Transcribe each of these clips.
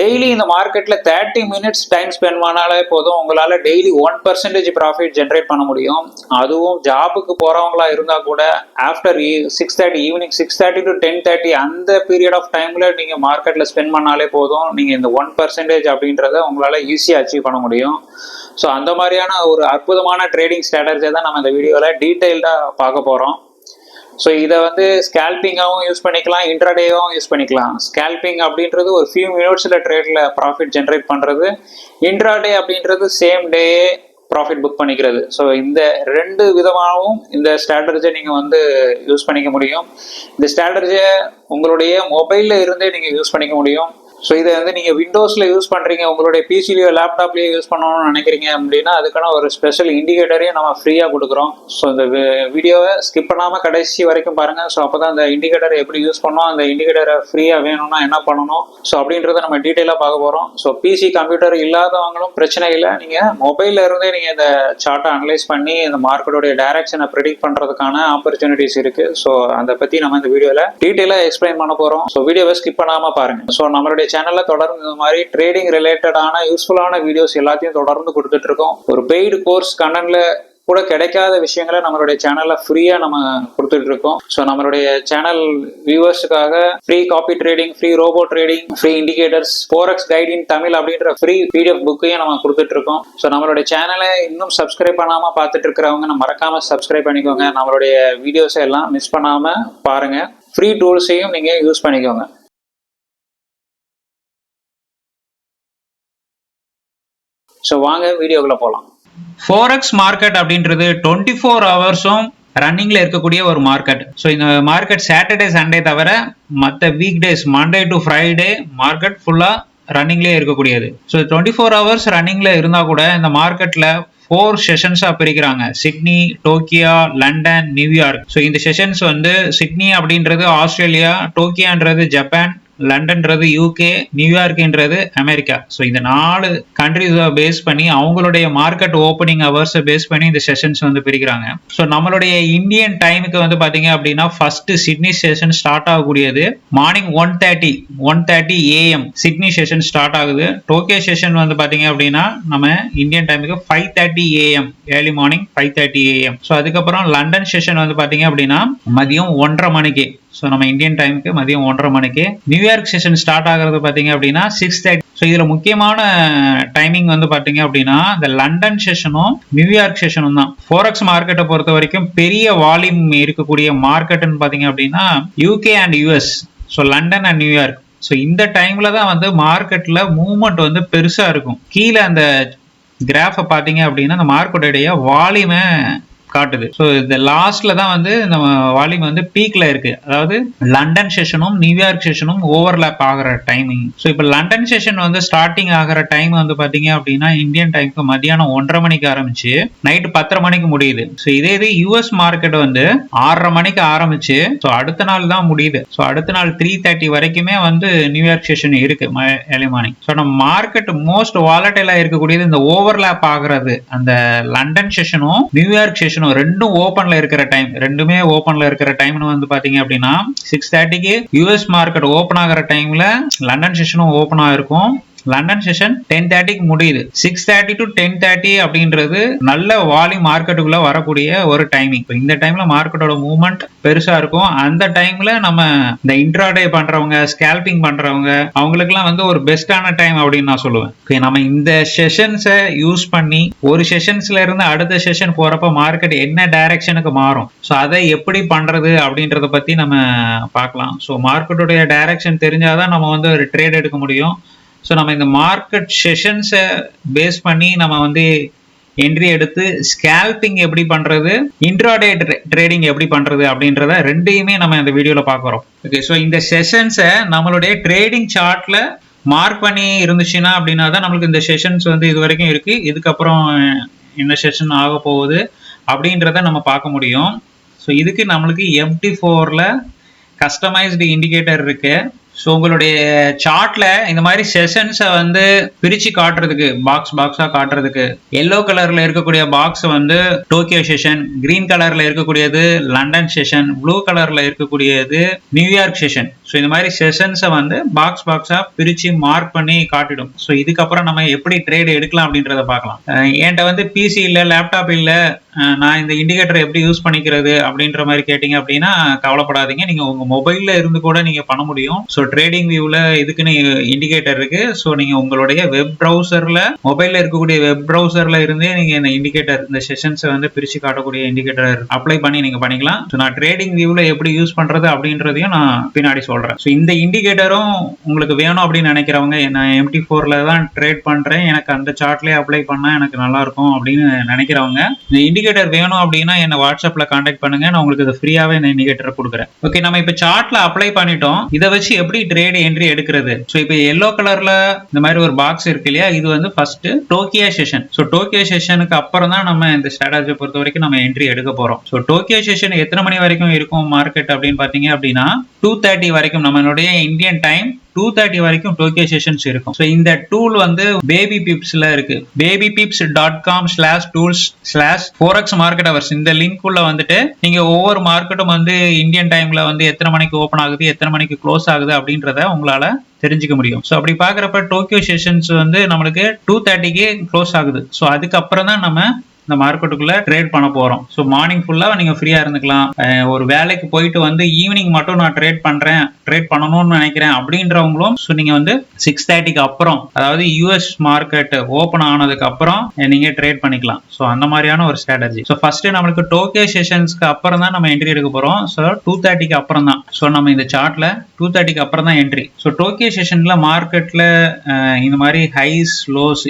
Daily இந்த மார்க்கெட்டில் thirty minutes time spend பண்ணாலே போதும். உங்களால் daily one percentage profit generate பண்ண முடியும். அதுவும் ஜாபுக்கு போகிறவங்களா இருந்தால் கூட after six thirty evening six thirty to ten thirty அந்த பீரியட் ஆஃப் டைமில் நீங்கள் மார்க்கெட்டில் ஸ்பெண்ட் பண்ணாலே போதும். நீங்கள் இந்த ஒன் பர்சன்டேஜ் அப்படின்றத உங்களால் ஈஸியாக அச்சீவ் பண்ண முடியும். ஸோ அந்த மாதிரியான ஒரு அற்புதமான ட்ரேடிங் ஸ்ட்ராட்டஜியை தான் நம்ம இந்த வீடியோவில் டீட்டெயில்டாக பார்க்க போகிறோம் ஸோ இதை வந்து ஸ்கேல்பிங்காகவும் யூஸ் பண்ணிக்கலாம் இன்ட்ராடேவும் யூஸ் பண்ணிக்கலாம். ஸ்கேல்பிங் அப்படின்றது ஒரு ஃபியூ மினிட்ஸில் ட்ரேடில் ப்ராஃபிட் ஜென்ரேட் பண்ணுறது இன்ட்ராடே அப்படின்றது சேம் டே ப்ராஃபிட் புக் பண்ணிக்கிறது. ஸோ இந்த ரெண்டு விதமாகவும் இந்த ஸ்ட்ராட்டஜியை நீங்கள் வந்து யூஸ் பண்ணிக்க முடியும். இந்த ஸ்ட்ராட்டஜியை உங்களுடைய மொபைலில் இருந்தே நீங்கள் யூஸ் பண்ணிக்க முடியும். ஸோ இதை வந்து நீங்கள் விண்டோஸில் யூஸ் பண்ணுறீங்க உங்களுடைய பிசிலையோ லேப்டாப்லேயோ யூஸ் பண்ணணும்னு நினைக்கிறீங்க அப்படின்னா அதுக்கான ஒரு ஸ்பெஷல் இண்டிகேட்டரையும் நம்ம ஃப்ரீயாக கொடுக்குறோம். ஸோ இந்த வீடியோவை ஸ்கிப் பண்ணாமல் கடைசி வரைக்கும் பாருங்கள் ஸோ அப்போ தான் அந்த இண்டிகேட்டரை எப்படி யூஸ் பண்ணோம் அந்த இண்டிகேட்டரை ஃப்ரீயாக வேணும்னா என்ன பண்ணணும்? ஸோ அப்படின்றத நம்ம டீட்டெயிலாக பார்க்க போகிறோம் ஸோ பிசி கம்ப்யூட்டர் இல்லாதவங்களும் பிரச்சனை இல்லை. நீங்கள் மொபைலில் இருந்தே நீங்கள் இந்த சார்ட்டை அனலைஸ் பண்ணி இந்த மார்க்கெட்டோடைய டைரக்ஷனை ப்ரிடிக்ட் பண்ணுறதுக்கான ஆப்பர்ச்சுனிட்டிஸ் இருக்குது ஸோ அதை பற்றி நம்ம இந்த வீடியோவில் டீட்டெயிலாக எக்ஸ்பிளைன் பண்ண போகிறோம் ஸோ வீடியோவை ஸ்கிப் பண்ணாமல் பாருங்கள் ஸோ நம்மளுடைய சேனலில் தொடர்ந்து இந்த மாதிரி ட்ரேடிங் ரிலேட்டடான யூஸ்ஃபுல்லான வீடியோஸ் எல்லாத்தையும் தொடர்ந்து கொடுத்துட்டு இருக்கோம் ஒரு பெய்டு கோர்ஸ் கண்டென்ட்ல கூட கிடைக்காத விஷயங்களை நம்மளுடைய சேனல்ல ஃப்ரீயா நம்ம கொடுத்துட்டு இருக்கோம் ஸோ நம்மளுடைய channel வியூவர்ஸுக்காக free copy trading free robo trading free indicators forex guide in Tamil அப்படின்ற ஃப்ரீ பிடிஎஃப் புக்கையும் நம்ம கொடுத்துட்டு இருக்கோம் ஸோ நம்மளுடைய சேனலை இன்னும் சப்ஸ்கிரைப் பண்ணாம பார்த்துட்டு இருக்கிறவங்க நம்ம மறக்காம சப்ஸ்கிரைப் பண்ணிக்கோங்க. நம்மளுடைய வீடியோஸை எல்லாம் மிஸ் பண்ணாம பாருங்க. ஃப்ரீ டூல்ஸையும் நீங்கள் யூஸ் பண்ணிக்கோங்க. ஸோ வாங்க வீடியோக்குள்ள போகலாம் ஃபோரெக்ஸ் மார்க்கெட் அப்படின்றது டுவெண்ட்டி ஃபோர் ஹவர்ஸும் ரன்னிங்ல இருக்கக்கூடிய ஒரு மார்க்கெட் ஸோ இந்த மார்க்கெட் சாட்டர்டே சண்டே தவிர மற்ற week days Monday to Friday market ஃபுல்லாக ரன்னிங்லேயே இருக்கக்கூடியது. ஸோ டுவெண்ட்டி ஃபோர் ஹவர்ஸ் ரன்னிங்ல இருந்தால் கூட இந்த மார்க்கெட்டில் ஃபோர் செஷன்ஸாக பிரிக்கிறாங்க. Sydney Tokyo London New York so இந்த செஷன்ஸ் வந்து சிட்னி அப்படின்றது ஆஸ்திரேலியா டோக்கியான்றது ஜப்பான் லண்டன்றது யூகே நியூயார்க்ன்றது அமெரிக்கா. ஸோ இந்த நாலு கண்ட்ரிஸை பேஸ் பண்ணி அவங்களுடைய மார்க்கெட் ஓப்பனிங் ஹவர்ஸை பேஸ் பண்ணி இந்த செஷன்ஸ் வந்து பிரிக்கிறாங்க. ஸோ நம்மளுடைய இந்தியன் டைமுக்கு வந்து பார்த்தீங்க அப்படின்னா first Sydney session start ஆகக்கூடியது. Morning one thirty one thirty AM Sydney session start ஆகுது. டோக்கியோ செஷன் வந்து பார்த்தீங்க அப்படின்னா நம்ம இந்தியன் டைமுக்கு five thirty AM early morning five thirty AM so அதுக்கப்புறம் லண்டன் செஷன் வந்து பார்த்தீங்க அப்படின்னா மதியம் ஒன்றரை மணிக்கு. ஸோ நம்ம இந்தியன் டைமுக்கு மதியம் ஒன்றரை மணிக்கு நியூயார்க் செஷன் ஸ்டார்ட் ஆகிறது பார்த்தீங்க அப்படின்னா சிக்ஸ் தேர்ட்டி ஸோ இதில் முக்கியமான டைமிங் வந்து பார்த்தீங்க அப்படின்னா இந்த லண்டன் செஷனும் நியூயார்க் செஷனும் தான். ஃபோரக்ஸ் மார்க்கெட்டை பொறுத்த வரைக்கும் பெரிய வால்யூம் இருக்கக்கூடிய மார்க்கெட்டுன்னு பார்த்தீங்க அப்படின்னா UK and US so London and New York so இந்த டைம்ல தான் வந்து மார்க்கெட்டில் மூவ்மெண்ட் வந்து பெருசாக இருக்கும். கீழே அந்த கிராஃபை பார்த்தீங்க அப்படின்னா அந்த மார்க்கெட்டுடைய வால்யூமை காட்டுது. ஸோ இந்த லாஸ்ட்ல தான் வந்து நம்ம வால்யூம் வந்து பீக்ல இருக்கு. அதாவது லண்டன் செஷனும் நியூயார்க் செஷனும் ஓவர்லேப் ஆகிற டைமிங் ஸோ இப்போ லண்டன் செஷன் வந்து ஸ்டார்டிங் ஆகிற டைம் வந்து பார்த்தீங்க அப்படின்னா இந்தியன் டைமுக்கு மதியானம் ஒன்றரை மணிக்கு ஆரம்பிச்சு நைட்டு பத்தரை மணிக்கு முடியுது. ஸோ இதே இது யூஎஸ் மார்க்கெட் வந்து ஆறரை மணிக்கு ஆரம்பிச்சு ஸோ அடுத்த நாள் தான் முடியுது. ஸோ அடுத்த நாள் த்ரீ தேர்ட்டி வரைக்குமே வந்து நியூயார்க் செஷன் இருக்கு ஏர்லி மார்னிங் ஸோ நம்ம மார்க்கெட் மோஸ்ட் வாலட்டைலாக இருக்கக்கூடியது இந்த ஓவர்லேப் ஆகிறது. அந்த லண்டன் செஷனும் நியூயார்க் செஷனும் செஷனும் ரெண்டும் ஓப்பன்ல இருக்கிற டைம் ரெண்டுமே ஓப்பன்ல இருக்கிற டைம்னு வந்து பாத்தீங்க அப்படின்னா சிக்ஸ் தேர்ட்டிக்கு யூஎஸ் மார்க்கெட் ஓப்பன் ஆகிற டைம்ல லண்டன் செஷனும் ஓப்பன் ஆயிருக்கும் லண்டன் செஷன் டென் தேர்ட்டிக்கு முடியுது. Six thirty to ten thirty அப்படின்றது நல்ல வால்யூம் மார்க்கெட்டுக்குள்ள வரக்கூடிய ஒரு டைமிங் இந்த டைம்ல மார்க்கெட்டோட மூவ்மெண்ட் பெருசா இருக்கும். அந்த டைம்ல நம்ம இந்த இன்ட்ராடே பண்றவங்க ஸ்கேல்பிங் பண்றவங்க அவங்களுக்குலாம் வந்து ஒரு பெஸ்டான டைம் அப்படின்னு நான் சொல்லுவேன். ஓகே நம்ம இந்த செஷன்ஸை யூஸ் பண்ணி ஒரு செஷன்ஸ்ல இருந்து அடுத்த செஷன் போறப்ப மார்க்கெட் என்ன டைரக்ஷனுக்கு மாறும்? ஸோ அதை எப்படி பண்றது அப்படின்றத பத்தி நம்ம பார்க்கலாம். ஸோ மார்க்கெட்டுடைய டைரக்ஷன் தெரிஞ்சாதான் நம்ம வந்து ஒரு ட்ரேட் எடுக்க முடியும். ஸோ நம்ம இந்த மார்க்கெட் செஷன்ஸை பேஸ் பண்ணி நம்ம வந்து என்ட்ரி எடுத்து ஸ்கேல்பிங் எப்படி பண்ணுறது இன்ட்ராடே ட்ரேடிங் எப்படி பண்ணுறது அப்படின்றத ரெண்டையுமே நம்ம இந்த வீடியோவில் பார்க்குறோம் ஓகே ஸோ இந்த செஷன்ஸை நம்மளுடைய ட்ரேடிங் சார்ட்டில் மார்க் பண்ணி இருந்துச்சுன்னா அப்படின்னா தான் நம்மளுக்கு இந்த செஷன்ஸ் வந்து இது வரைக்கும் இருக்குது இதுக்கப்புறம் என்ன செஷன் ஆக போகுது அப்படின்றத நம்ம பார்க்க முடியும். ஸோ இதுக்கு நம்மளுக்கு எம்டி ஃபோரில் கஸ்டமைஸ்டு இண்டிகேட்டர் இருக்குது ஸோ உங்களுடைய சார்ட்ல இந்த மாதிரி செஷன்ஸை வந்து பிரிச்சு காட்டுறதுக்கு பாக்ஸ் பாக்ஸா காட்டுறதுக்கு எல்லோ கலர்ல இருக்கக்கூடிய பாக்ஸ் வந்து டோக்கியோ செஷன் கிரீன் கலர்ல இருக்கக்கூடியது லண்டன் செஷன் ப்ளூ கலர்ல இருக்கக்கூடியது நியூயார்க் செஷன் ஸோ இந்த மாதிரி செஷன்ஸை வந்து பாக்ஸ் பாக்ஸாக பிரித்து மார்க் பண்ணி காட்டிடும். ஸோ இதுக்கப்புறம் நம்ம எப்படி ட்ரேடு எடுக்கலாம் அப்படின்றத பார்க்கலாம். என்கிட்ட வந்து பிசி இல்லை லேப்டாப் இல்லை நான் இந்த இண்டிகேட்டர் எப்படி யூஸ் பண்ணிக்கிறது அப்படின்ற மாதிரி கேட்டிங்க அப்படின்னா கவலைப்படாதீங்க. நீங்கள் உங்கள் மொபைலில் இருந்து கூட நீங்கள் பண்ண முடியும். ஸோ ட்ரேடிங் வியூவில் இதுக்குன்னு இண்டிகேட்டர் இருக்குது ஸோ நீங்கள் உங்களுடைய வெப் ப்ரௌசரில் மொபைலில் இருக்கக்கூடிய வெப் ப்ரௌசரில் இருந்தே நீங்கள் இந்த இண்டிகேட்டர் இந்த செஷன்ஸை வந்து பிரித்து காட்டக்கூடிய இண்டிகேட்டர் அப்ளை பண்ணி நீங்கள் பண்ணிக்கலாம். ஸோ நான் ட்ரேடிங் வியூவில் எப்படி யூஸ் பண்ணுறது அப்படின்றதையும் நான் பின்னாடி சொல்கிறேன் சொல்கிறேன் ஸோ இந்த இண்டிகேட்டரும் உங்களுக்கு வேணும் அப்படின்னு நினைக்கிறவங்க நான் எம்டி ஃபோர்ல தான் ட்ரேட் பண்றேன். எனக்கு அந்த சார்ட்லயே அப்ளை பண்ணால் எனக்கு நல்லா இருக்கும் அப்படின்னு நினைக்கிறவங்க இந்த இண்டிகேட்டர் வேணும் அப்படின்னா என்னை வாட்ஸ்அப்பில் காண்டாக்ட் பண்ணுங்க. நான் உங்களுக்கு இதை ஃப்ரீயாகவே இந்த இண்டிகேட்டரை கொடுக்குறேன். ஓகே நம்ம இப்போ சார்ட்டில் அப்ளை பண்ணிட்டோம். இதை வச்சு எப்படி ட்ரேட் என்ட்ரி எடுக்கிறது? ஸோ இப்போ எல்லோ கலர்ல இந்த மாதிரி ஒரு பாக்ஸ் இருக்கு இல்லையா? இது வந்து first Tokyo session so Tokyo செஷனுக்கு அப்புறம் தான் நம்ம இந்த ஸ்ட்ராட்டஜியை பொறுத்த வரைக்கும் நம்ம என்ட்ரி எடுக்க போகிறோம் ஸோ டோக்கியோ செஷன் எத்தனை மணி வரைக்கும் இருக்கும் மார்க்கெட் அப்படின்னு பார்த்தீங்க அப்படின்னா டூ தேர்ட்டி வரைக்கும் நம்மளுடைய இந்தியன் டைம் டூ தேர்ட்டி வரைக்கும் டோக்கியோ செஷன்ஸ் இருக்கும். ஸோ இந்த டூல் வந்து பேபி பிப்ஸ்ல இருக்கு. Baby pips dot com slash tools slash forex market hours இந்த லிங்க் உள்ள வந்துட்டு நீங்க ஒவ்வொரு மார்க்கெட்டும் வந்து இந்தியன் டைம்ல வந்து எத்தனை மணிக்கு ஓப்பன் ஆகுது எத்தனை மணிக்கு க்ளோஸ் ஆகுது அப்படின்றத உங்களால தெரிஞ்சுக்க முடியும். ஸோ அப்படி பார்க்குறப்ப டோக்கியோ செஷன்ஸ் வந்து நம்மளுக்கு டூ தேர்ட்டிக்கு க்ளோஸ் ஆகுது. ஸோ அதுக்கப்புறம் தான் நம்ம இந்த மார்க்கெட்டுக்குள்ள ட்ரேட் பண்ண போறோம். ஸோ மார்னிங் ஃபுல்லா நீங்க ஃப்ரீயா இருந்துக்கலாம். ஒரு வேலைக்கு போயிட்டு வந்து ஈவினிங் மட்டும் நான் ட்ரேட் பண்றேன். ட்ரேட் பண்ணணும்னு நினைக்கிறேன் அப்படின்றவங்களும் ஸோ நீங்க வந்து சிக்ஸ் தேர்ட்டிக்கு அப்புறம் அதாவது யூஎஸ் மார்க்கெட் ஓப்பன் ஆனதுக்கு அப்புறம் நீங்க ட்ரேட் பண்ணிக்கலாம். ஸோ அந்த மாதிரியான ஒரு ஸ்ட்ராட்டஜி ஸோ ஃபர்ஸ்ட் நம்மளுக்கு டோக்கியோ செஷன்ஸ்க்கு அப்புறம் தான் நம்ம என்ட்ரி எடுக்க போறோம். ஸோ டூ தேர்ட்டிக்கு அப்புறம் தான். ஸோ நம்ம இந்த சார்ட்ல டூ தேர்ட்டிக்கு அப்புறம் தான் என்ட்ரி ஸோ டோக்கியோ செஷன்ல மார்க்கெட்ல இந்த மாதிரி ஹைஸ் லோஸ்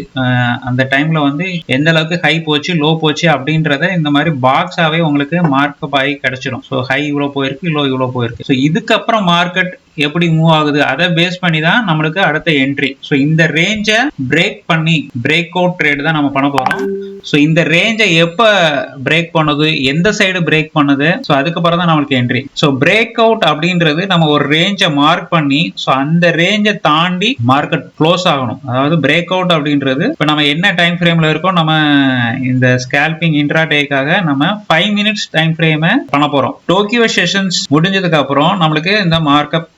அந்த டைம்ல வந்து எந்த அளவுக்கு ஹை போச்சு லோ போச்சு அப்படின்றத இந்த மாதிரி பாக்ஸாவே உங்களுக்கு மார்க்கப் ஆகி கிடைச்சிடும் ஸோ ஹை இவ்வளோ போயிருக்கு லோ இவ்வளோ போயிருக்கு. ஸோ இதுக்கப்புறம் மார்க்கெட் எப்படி மூவ் ஆகுது அதை பேஸ் பண்ணி தான் நம்மளுக்கு அடுத்த என்ட்ரி ஸோ இந்த ரேஞ்சை பிரேக் பண்ணி பிரேக் அவுட் ட்ரேட் தான் நம்ம பண்ண போகிறோம் ஸோ இந்த ரேஞ்சை எப்போ பிரேக் பண்ணுது எந்த சைடு பிரேக் பண்ணுது ஸோ அதுக்கப்புறம் தான் நம்மளுக்கு என்ட்ரி ஸோ பிரேக் அவுட் அப்படின்றது நம்ம ஒரு ரேஞ்சை மார்க் பண்ணி ஸோ அந்த ரேஞ்சை தாண்டி மார்க்கெட் க்ளோஸ் ஆகணும். அதாவது பிரேக் அவுட் அப்படின்றது இப்போ நம்ம என்ன டைம் ஃப்ரேமில் இருக்கோம் நம்ம இந்த ஸ்கேல்பிங் இன்ட்ராடேக்காக நம்ம ஃபைவ் மினிட்ஸ் டைம் ஃப்ரேமை பண்ண போகிறோம் டோக்கியோ செஷன்ஸ் முடிஞ்சதுக்கு அப்புறம் நம்மளுக்கு இந்த மார்க்கப்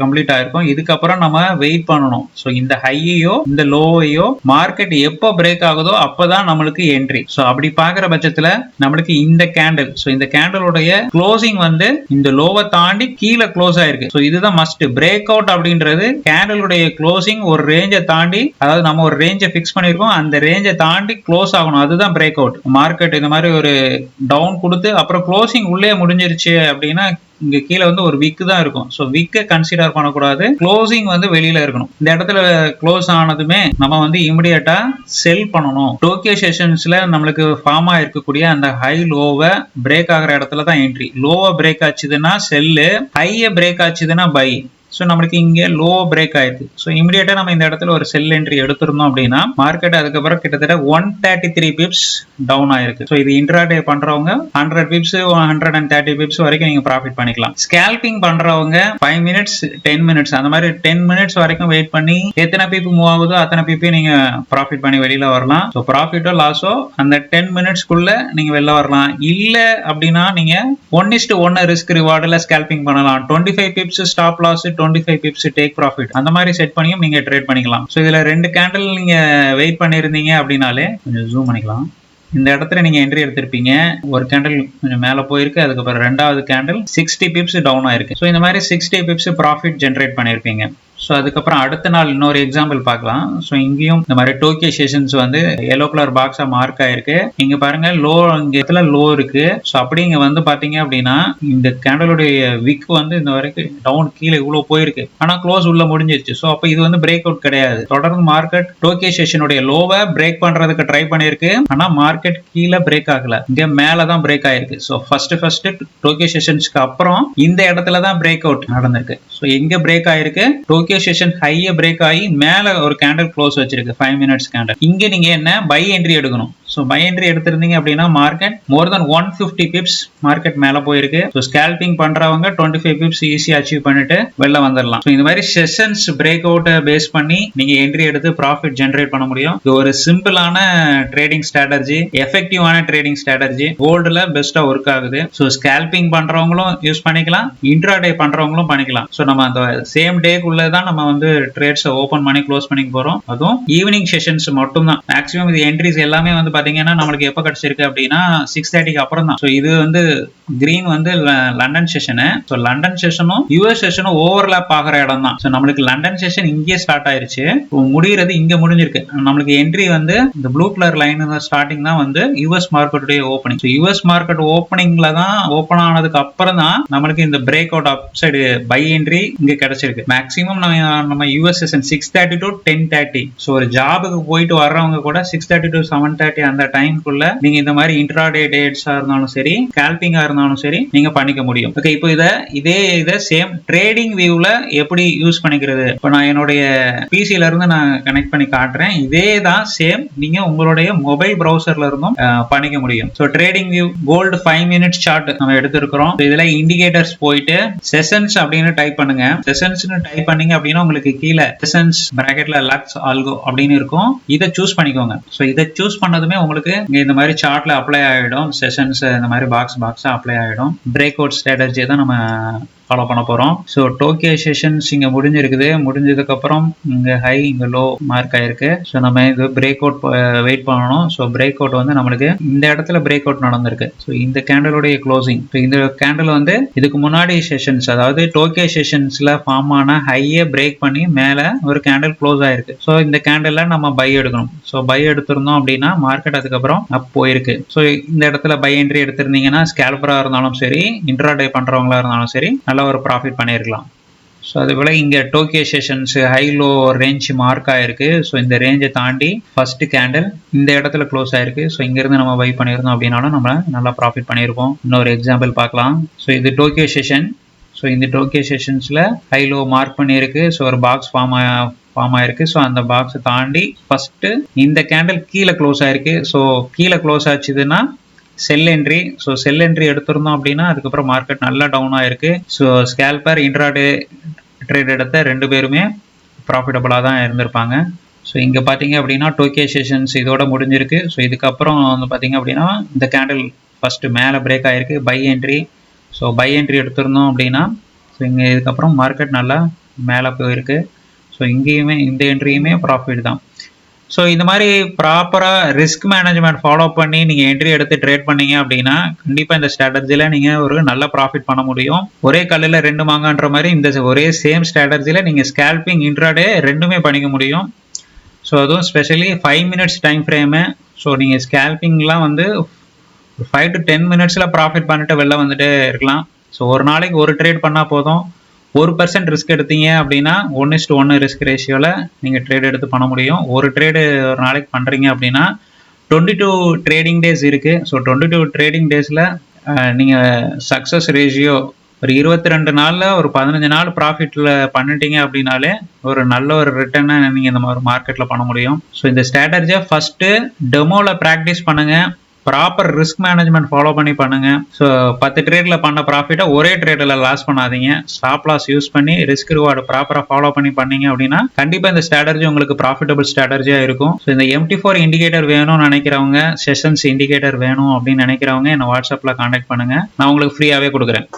கம்ப்ளீட் ஆயிருக்கும். இதுக்கப்புறம் நம்ம வெயிட் பண்ணணும். ஸோ இந்த ஹையையோ இந்த லோவையோ மார்க்கெட் எப்போ பிரேக் ஆகுதோ அப்பதான் நம்மளுக்கு என்ட்ரி ஸோ அப்படி பார்க்குற பட்சத்தில் நம்மளுக்கு இந்த கேண்டில் ஸோ இந்த கேண்டலுடைய க்ளோசிங் வந்து இந்த லோவை தாண்டி கீழே க்ளோஸ் ஆயிருக்கு. ஸோ இதுதான் மஸ்ட் பிரேக் அவுட் அப்படின்றது கேண்டலுடைய க்ளோசிங் ஒரு ரேஞ்சை தாண்டி அதாவது நம்ம ஒரு ரேஞ்சை ஃபிக்ஸ் பண்ணியிருக்கோம். அந்த ரேஞ்சை தாண்டி க்ளோஸ் ஆகணும். அதுதான் பிரேக் அவுட் மார்க்கெட் இந்த மாதிரி ஒரு டவுன் கொடுத்து அப்புறம் க்ளோசிங் உள்ளே முடிஞ்சிருச்சு அப்படின்னா இங்க கீழே வந்து ஒரு விக்கு தான் இருக்கும். ஸோ விக்கை கன்சிடர் பண்ணக்கூடாது. க்ளோசிங் வந்து வெளியில இருக்கணும். இந்த இடத்துல க்ளோஸ் ஆனதுமே நம்ம வந்து இமிடியட்டா செல் பண்ணணும். டோக்கியோ செஷன்ஸ்ல நம்மளுக்கு ஃபார்ம் ஆயிருக்கக்கூடிய அந்த ஹை லோவை பிரேக் ஆகிற இடத்துல தான் என்ட்ரி லோவை பிரேக் ஆச்சுதுன்னா செல்லு ஹையை பிரேக் ஆச்சுதுன்னா பை ஸோ நம்மளுக்கு இங்கே லோ பிரேக் ஆயிருக்கு ஸோ இமீடியட்டா நம்ம இந்த இடத்துல ஒரு செல் என்ட்ரி எடுத்திருந்தோம் அப்படின்னா மார்க்கெட் அதுக்கப்புறம் கிட்டத்தட்ட one thirty three pips down ஆயிருக்கு. ஸோ இது இன்ட்ராடே பண்றவங்க hundred pips hundred and thirty pips வரைக்கும் நீங்க ப்ராஃபிட் பண்ணிக்கலாம். ஸ்கேல்பிங் பண்றவங்க ஃபைவ் மினிட்ஸ் டென் மினிட்ஸ் அந்த மாதிரி டென் மினிட்ஸ் வரைக்கும் வெயிட் பண்ணி எத்தனை பீப்பு மூவ் ஆகுதோ அத்தனை பீப்பையும் நீங்க ப்ராஃபிட் பண்ணி வெளியில வரலாம். ஸோ ப்ராஃபிட்டோ லாஸோ அந்த டென் மினிட்ஸ்க்குள்ள நீங்க வெளில வரலாம். இல்லை அப்படின்னா நீங்க ஒன் இஸ்ட் ஒன்று ரிஸ்க் ரிவார்டில் ஸ்கேல்பிங் பண்ணலாம். Twenty five pips stop loss twenty five pips take profit அந்த மாதிரி செட் பண்ணியும் நீங்க ட்ரேட் பண்ணிக்கலாம். ஸோ இதுல ரெண்டு கேண்டில் நீங்க வெயிட் பண்ணியிருந்தீங்க அப்படின்னாலே கொஞ்சம் ஜூம் பண்ணிக்கலாம். இந்த இடத்துல நீங்க என்ட்ரி எடுத்திருப்பீங்க. ஒரு கேண்டில் கொஞ்சம் மேல போயிருக்கு. அதுக்கப்புறம் ரெண்டாவது கேண்டில் சிக்ஸ்டி பிப்ஸ் டவுன் ஆயிருக்கு. ஸோ இந்த மாதிரி சிக்ஸ்டி பிப்ஸ் ப்ராஃபிட் ஜென்ரேட் பண்ணியிருப்பீங்க ஸோ அதுக்கப்புறம் அடுத்த நாள் இன்னொரு எக்ஸாம்பிள் பார்க்கலாம். ஸோ இங்கேயும் இந்த மாதிரி டோக்கியோ செஷன்ஸ் வந்து எல்லோ கலர் பாக்ஸா மார்க் ஆயிருக்கு. இங்க பாருங்க லோ இங்க இடத்துல லோ இருக்கு. ஸோ அப்படி இங்க வந்து பாத்தீங்க அப்படின்னா இந்த கேண்டலுடைய விக் வந்து இந்த வரைக்கும் டவுன் கீழே இவ்வளவு போயிருக்கு. ஆனா க்ளோஸ் உள்ள முடிஞ்சிருச்சு. ஸோ அப்போ இது வந்து பிரேக் அவுட் கிடையாது. தொடர்ந்து மார்க்கெட் டோக்கியோ செஷனுடைய லோவை பிரேக் பண்றதுக்கு ட்ரை பண்ணிருக்கு ஆனா மார்க்கெட் கீழே பிரேக் ஆகல. இங்க மேல தான் பிரேக் ஆயிருக்கு. ஸோ ஃபர்ஸ்ட் ஃபர்ஸ்ட் டோக்கியோ செஷன்ஸ்க்கு அப்புறம் இந்த இடத்துல தான் பிரேக் அவுட் நடந்திருக்கு. ஸோ எங்க பிரேக் ஆயிருக்கு? டோக்கியோ செஷன் ஹையை பிரேக் ஆகி மேல ஒரு கேண்டல் க்ளோஸ் வச்சிருக்கு. ஃபைவ் மினிட்ஸ் கேண்டல் இங்க நீங்க என்ன? பை என்ட்ரி எடுக்கணும். ஸோ பை என்ட்ரி எடுத்திருந்தீங்க அப்படின்னா market more than one fifty pips market மேலே போயிருக்கு. ஸோ ஸ்கேல்பிங் பண்றவங்க டுவெண்ட்டி ஃபைவ் பிப்ஸ் ஈஸியாக அச்சீவ் பண்ணிட்டு வெளில வந்துடலாம் ஸோ இந்த மாதிரி செஷன்ஸ் பிரேக் அவுட்டை பேஸ் பண்ணி நீங்க என்ட்ரி எடுத்து ப்ராஃபிட் ஜென்ரேட் பண்ண முடியும். இது ஒரு சிம்பிளான ட்ரேடிங் ஸ்ட்ராட்டஜி எஃபெக்டிவான ட்ரேடிங் ஸ்ட்ராட்டஜி கோல்டுல பெஸ்டா ஒர்க் ஆகுது. ஸோ ஸ்கேல்பிங் பண்றவங்களும் யூஸ் பண்ணிக்கலாம். இன்ட்ரா டே பண்றவங்களும் பண்ணிக்கலாம். ஸோ நம்ம அந்த சேம் டேக்குள்ள தான் நம்ம வந்து ட்ரேட்ஸை ஓப்பன் பண்ணி க்ளோஸ் பண்ணி போறோம். அதுவும் ஈவினிங் செஷன்ஸ் மட்டும் தான் மேக்ஸிமம் இது என்ட்ரிஸ் எல்லாமே வந்து பாத்தீங்கன்னா நம்மளுக்கு எப்போ கிடைச்சிருக்கு அப்படின்னா சிக்ஸ் தேர்ட்டிக்கு அப்புறம் தான் ஸோ இது வந்து கிரீன் வந்து லண்டன் செஷனு ஸோ லண்டன் செஷனும் யூஎஸ் செஷனும் ஓவர்லாப் ஆகிற இடம் தான் ஸோ நம்மளுக்கு லண்டன் செஷன் இங்கேயே ஸ்டார்ட் ஆயிருச்சு. முடிகிறது இங்க முடிஞ்சிருக்கு. நம்மளுக்கு என்ட்ரி வந்து இந்த ப்ளூ கலர் லைன் ஸ்டார்டிங் தான் வந்து யூஎஸ் மார்க்கெட்டுடைய ஓப்பனிங் ஸோ யூஎஸ் மார்க்கெட் ஓப்பனிங்ல தான் ஓப்பன் ஆனதுக்கு அப்புறம் தான் நம்மளுக்கு இந்த break out upside buy entry இங்க கிடைச்சிருக்கு. மேக்ஸிமம் நம்ம நம்ம US session six thirty to ten thirty so ஒரு ஜாபுக்கு போயிட்டு வர்றவங்க கூட six thirty to seven thirty அந்த டைம்குள்ள நீங்க இந்த மாதிரி இன்ட்ராடே டேட்ஸா இருந்தாலும் சரி ஸ்கேல்பிங்கா இருந்தாலும் சரி நீங்க பண்ணிக்க முடியும். ஓகே இப்போ இதை இதே இதை சேம் ட்ரேடிங் வியூல எப்படி யூஸ் பண்ணிக்கிறது? இப்போ நான் என்னுடைய பிசில இருந்து நான் கனெக்ட் பண்ணி காட்டுறேன். இதே தான் சேம் நீங்க உங்களுடைய மொபைல் ப்ரௌசர்ல இருந்தும் பண்ணிக்க முடியும். So trading view gold five minutes chart நம்ம எடுத்திருக்கிறோம். இதுல இண்டிகேட்டர்ஸ் போயிட்டு செஷன்ஸ் அப்படின்னு டைப் பண்ணுங்க. செஷன்ஸ்னு டைப் பண்ணீங்க அப்படின்னா உங்களுக்கு கீழே செஷன்ஸ் பிராக்கெட்ல லக்ஸ் ஆல்கோ அப்படின்னு இருக்கும். இதை சூஸ் பண்ணிக்கோங்க. ஸோ இதை சூஸ் பண்ணதுமே உங்களுக்கு இந்த மாதிரி சார்ட்ல அப்ளை ஆயிடும். செஷன்ஸ் இந்த மாதிரி பாக்ஸ் பாக்ஸ் அப்ளை ஆயிடும். பிரேக் அவுட் ஸ்ட்ராட்டஜி தான் நம்ம ஃபாலோ பண்ண போகிறோம் ஸோ டோக்கியோ செஷன்ஸ் இங்கே முடிஞ்சிருக்குது. முடிஞ்சதுக்கப்புறம் இங்கே ஹை இங்கே லோ மார்க் ஆயிருக்கு. ஸோ நம்ம இது பிரேக் அவுட் வெயிட் பண்ணணும். ஸோ பிரேக் அவுட் வந்து நம்மளுக்கு இந்த இடத்துல பிரேக் அவுட் நடந்திருக்கு. ஸோ இந்த கேண்டலுடைய க்ளோசிங் ஸோ இந்த கேண்டில் வந்து இதுக்கு முன்னாடி செஷன்ஸ் அதாவது டோக்கியோ செஷன்ஸில் ஃபார்ம் ஆன ஹையை பிரேக் பண்ணி மேலே ஒரு கேண்டில் க்ளோஸ் ஆயிருக்கு. ஸோ இந்த கேண்டலில் நம்ம பை எடுக்கணும். ஸோ பை எடுத்திருந்தோம் அப்படின்னா மார்க்கெட் அதுக்கப்புறம் அப் போயிருக்கு. ஸோ இந்த இடத்துல பை என்ட்ரி எடுத்திருந்தீங்கன்னா ஸ்கேல்பராக இருந்தாலும் சரி இன்ட்ராடே பண்ணுறவங்களா இருந்தாலும் சரி நல்ல ஒரு ப்ராஃபிட் பண்ணியிருக்கலாம். ஸோ அது போல் இங்கே Tokyo sessions high low range mark ஆயிருக்கு. ஸோ இந்த ரேஞ்சை தாண்டி ஃபஸ்ட்டு கேண்டில் இந்த இடத்துல க்ளோஸ் ஆயிருக்கு. ஸோ இங்கேருந்து நம்ம பை பண்ணியிருந்தோம் அப்படின்னாலும் நம்ம நல்லா ப்ராஃபிட் பண்ணியிருக்கோம் இன்னொரு எக்ஸாம்பிள் பார்க்கலாம். ஸோ இது டோக்கியோ செஷன் ஸோ இந்த டோக்கியோ செஷன்ஸில் ஹை லோ மார்க் பண்ணியிருக்கு. ஸோ ஒரு பாக்ஸ் ஃபார்ம் ஃபார்ம் ஆயிருக்கு. ஸோ அந்த பாக்ஸை தாண்டி ஃபஸ்ட்டு இந்த கேண்டில் கீழே க்ளோஸ் ஆயிருக்கு. ஸோ கீழே close ஆச்சுதுன்னா sell entry so sell entry எடுத்திருந்தோம் அப்படின்னா அதுக்கப்புறம் மார்க்கெட் நல்லா டவுன் ஆயிருக்கு. ஸோ ஸ்கேல்பர் இன்ட்ராடே ட்ரேட் எடுத்த ரெண்டு பேருமே ப்ராஃபிட்டபுளாக தான் இருந்திருப்பாங்க. ஸோ இங்கே பார்த்தீங்க அப்படின்னா டோக்கியோ செஷன்ஸ் இதோட முடிஞ்சிருக்கு. ஸோ இதுக்கப்புறம் வந்து பார்த்தீங்க அப்படின்னா இந்த கேண்டில் ஃபஸ்ட்டு மேலே பிரேக் ஆயிருக்கு. Buy entry so buy entry எடுத்திருந்தோம் அப்படின்னா ஸோ இங்கே இதுக்கப்புறம் மார்க்கெட் நல்லா மேலே போயிருக்கு. ஸோ இங்கேயுமே இந்த என்ட்ரியுமே ப்ராஃபிட் தான். ஸோ இந்த மாதிரி ப்ராப்பராக ரிஸ்க் மேனேஜ்மெண்ட் ஃபாலோ பண்ணி நீங்கள் என்ட்ரி எடுத்து ட்ரேட் பண்ணீங்க அப்படின்னா கண்டிப்பாக இந்த ஸ்ட்ராட்டஜியில் நீங்கள் ஒரு நல்ல ப்ராஃபிட் பண்ண முடியும். ஒரே கல்லில் ரெண்டு மாங்கன்ற மாதிரி இந்த ஒரே சேம் ஸ்ட்ராட்டஜியில் நீங்கள் ஸ்கேல்பிங் இன்ட்ராடே ரெண்டுமே பண்ணிக்க முடியும். ஸோ அதுவும் specially five minutes time frame so நீங்கள் ஸ்கேல்பிங்லாம் வந்து ஃபைவ் டு டென் மினிட்ஸில் ப்ராஃபிட் பண்ணிட்டு வெளில வந்துட்டு இருக்கலாம். ஸோ ஒரு நாளைக்கு ஒரு ட்ரேட் பண்ணால் போதும். ஒரு பர்சன்ட் ரிஸ்க் எடுத்தீங்க அப்படின்னா ஒன் இஸ்ட் ஒன்று ரிஸ்க் ரேஷியோவில் நீங்கள் ட்ரேட் எடுத்து பண்ண முடியும். ஒரு ட்ரேடு ஒரு நாளைக்கு பண்ணுறீங்க அப்படின்னா டுவெண்ட்டி டூ ட்ரேடிங் டேஸ் இருக்குது ஸோ டுவெண்ட்டி டூ ட்ரேடிங் டேஸில் நீங்கள் சக்ஸஸ் ரேஷியோ ஒரு இருபத்தி ரெண்டு நாளில் ஒரு பதினஞ்சு நாள் ப்ராஃபிட்டில் பண்ணிட்டீங்க அப்படின்னாலே ஒரு நல்ல ஒரு ரிட்டர்னை நீங்கள் இந்த மாதிரி மார்க்கெட்டில் பண்ண முடியும். ஸோ இந்த ஸ்ட்ராட்டஜியை ஃபஸ்ட்டு டெமோவில் ப்ராக்டிஸ் பண்ணுங்கள் ப்ராப்பர் ரிஸ்க் மேனேஜ்மெண்ட் ஃபாலோ பண்ணி பண்ணுங்க. ஸோ பத்து ட்ரேடில் பண்ண ப்ராஃபிட்டை ஒரே ட்ரேடில் லாஸ் பண்ணாதீங்க. ஸ்டாப் லாஸ் யூஸ் பண்ணி ரிஸ்க் ரிவார்டு ப்ராப்பராக ஃபாலோ பண்ணி பண்ணீங்க அப்படின்னா கண்டிப்பாக இந்த ஸ்ட்ராட்டஜி உங்களுக்கு ப்ராஃபிட்டபிள் ஸ்ட்ராட்டஜியாக இருக்கும். ஸோ இந்த எம்டி ஃபோர் இண்டிகேட்டர் வேணும்னு நினைக்கிறவங்க செஷன்ஸ் இண்டிகேட்டர் வேணும் அப்படின்னு நினைக்கிறவங்க என்னை வாட்ஸ்அப்பில் காண்டாக்ட் பண்ணுங்க. நான் உங்களுக்கு ஃப்ரீயாகவே கொடுக்குறேன்.